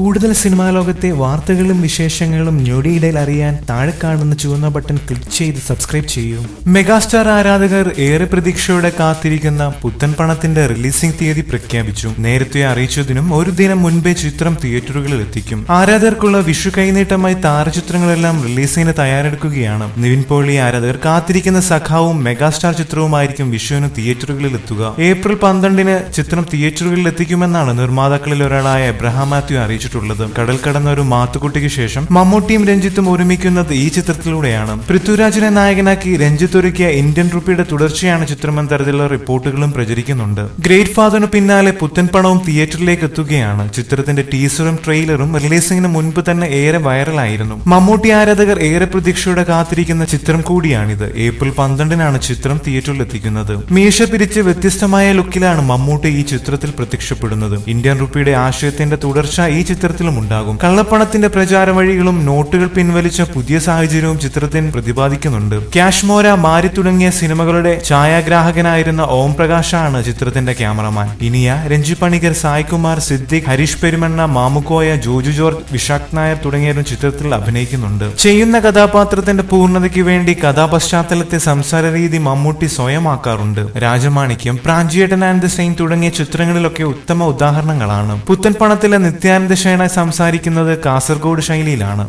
കൂടുതൽ സിനിമാ ലോകത്തെ വാർത്തകളും വിശേഷങ്ങളും ഞൊടിയിടയിൽ അറിയാൻ താഴെ കാണുന്ന ചുവന്ന ബട്ടൺ ക്ലിക്ക് ചെയ്ത് സബ്സ്ക്രൈബ് ചെയ്യൂ. മെഗാസ്റ്റാർ ആരാധകർ ഏറെ പ്രതീക്ഷയോടെ കാത്തിരിക്കുന്ന പുത്തൻ പണത്തിന്റെ റിലീസിംഗ് തീയതി പ്രഖ്യാപിച്ചു. നേരത്തെ അറിയിച്ചതിനും ഒരു ദിനം മുൻപേ ചിത്രം തിയേറ്ററുകളിൽ എത്തിക്കും. ആരാധകർക്കുള്ള വിഷു കൈനീട്ടമായി താരചിത്രങ്ങളെല്ലാം റിലീസിന് തയ്യാറെടുക്കുകയാണ്. നിവിൻ പോളി ആരാധകർ കാത്തിരിക്കുന്ന സഖാവും മെഗാസ്റ്റാർ ചിത്രവുമായിരിക്കും വിഷുവിന് തിയേറ്ററുകളിൽ എത്തുക. ഏപ്രിൽ പന്ത്രണ്ടിന് ചിത്രം തിയേറ്ററുകളിൽ എത്തിക്കുമെന്നാണ് നിർമ്മാതാക്കളിൽ ഒരാളായ എബ്രഹാം മാത്യു അറിയിച്ചിട്ടുള്ളത് കടൽ കടന്ന ഒരു മാത്തുക്കുട്ടിക്ക് ശേഷം മമ്മൂട്ടിയും രഞ്ജിത്തും ഒരുമിക്കുന്നത് ഈ ചിത്രത്തിലൂടെയാണ്. പൃഥ്വിരാജിനെ നായകനാക്കി രഞ്ജിത്ത് ഒരുക്കിയ ഇന്ത്യൻ റുപ്പിയുടെ തുടർച്ചയാണ് ചിത്രമെന്ന തരത്തിലുള്ള റിപ്പോർട്ടുകളും പ്രചരിക്കുന്നുണ്ട്. ഗ്രേറ്റ് ഫാദറിന് പിന്നാലെ പുത്തൻ പണവും തിയേറ്ററിലേക്ക് എത്തുകയാണ്. ചിത്രത്തിന്റെ ടീസറും ട്രെയിലറും റിലീസിംഗിന് മുൻപ് തന്നെ ഏറെ വൈറലായിരുന്നു. മമ്മൂട്ടി ആരാധകർ ഏറെ പ്രതീക്ഷയോടെ കാത്തിരിക്കുന്ന ചിത്രം കൂടിയാണിത്. ഏപ്രിൽ പന്ത്രണ്ടിനാണ് ചിത്രം തിയേറ്ററിൽ എത്തിക്കുന്നത് മീശ പിരിച്ച് വ്യത്യസ്തമായ ലുക്കിലാണ് മമ്മൂട്ടി ഈ ചിത്രത്തിൽ പ്രത്യക്ഷപ്പെടുന്നത്. ഇന്ത്യൻ റുപ്പിയുടെ ആശയത്തിന്റെ തുടർച്ച ഈ ചിത്രത്തിലും ഉണ്ടാകും. കള്ളപ്പണത്തിന്റെ പ്രചാര വഴികളും നോട്ടുകൾ പിൻവലിച്ച പുതിയ സാഹചര്യവും ചിത്രത്തിൽ പ്രതിപാദിക്കുന്നുണ്ട്. കാശ്മോര മാരി തുടങ്ങിയ സിനിമകളുടെ ഛായാഗ്രാഹകനായിരുന്ന ഓം പ്രകാശാണ് ചിത്രത്തിന്റെ ക്യാമറമാൻ. ഇനിയ രഞ്ജി പണിക്കർ സായ്കുമാർ സിദ്ദിഖ് ഹരീഷ് പെരുമണ്ണ മാമുക്കോയ ജോജു ജോർജ് വിശാഖ് നായർ തുടങ്ങിയവരും ചിത്രത്തിൽ അഭിനയിക്കുന്നുണ്ട്. ചെയ്യുന്ന കഥാപാത്രത്തിന്റെ പൂർണതയ്ക്ക് വേണ്ടി കഥാപശ്ചാത്തലത്തെ സംസാര രീതി മമ്മൂട്ടി സ്വയമാക്കാറുണ്ട്. രാജമാണിക്യം പ്രാഞ്ചിയേട്ടൻ ആൻഡ് സെയിൻ തുടങ്ങിയ ചിത്രങ്ങളിലൊക്കെ ഉത്തമ ഉദാഹരണങ്ങളാണ്. പുത്തൻ പണത്തിലെ നിത്യാനന്ദ ശേണ സംസാരിക്കുന്നത് കാസർഗോഡ് ശൈലിയിലാണ്.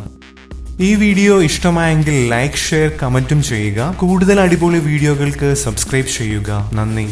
ഈ വീഡിയോ ഇഷ്ടമായെങ്കിൽ ലൈക്ക് ഷെയർ കമന്റും ചെയ്യുക. കൂടുതൽ അടിപൊളി വീഡിയോകൾക്ക് സബ്സ്ക്രൈബ് ചെയ്യുക. നന്ദി.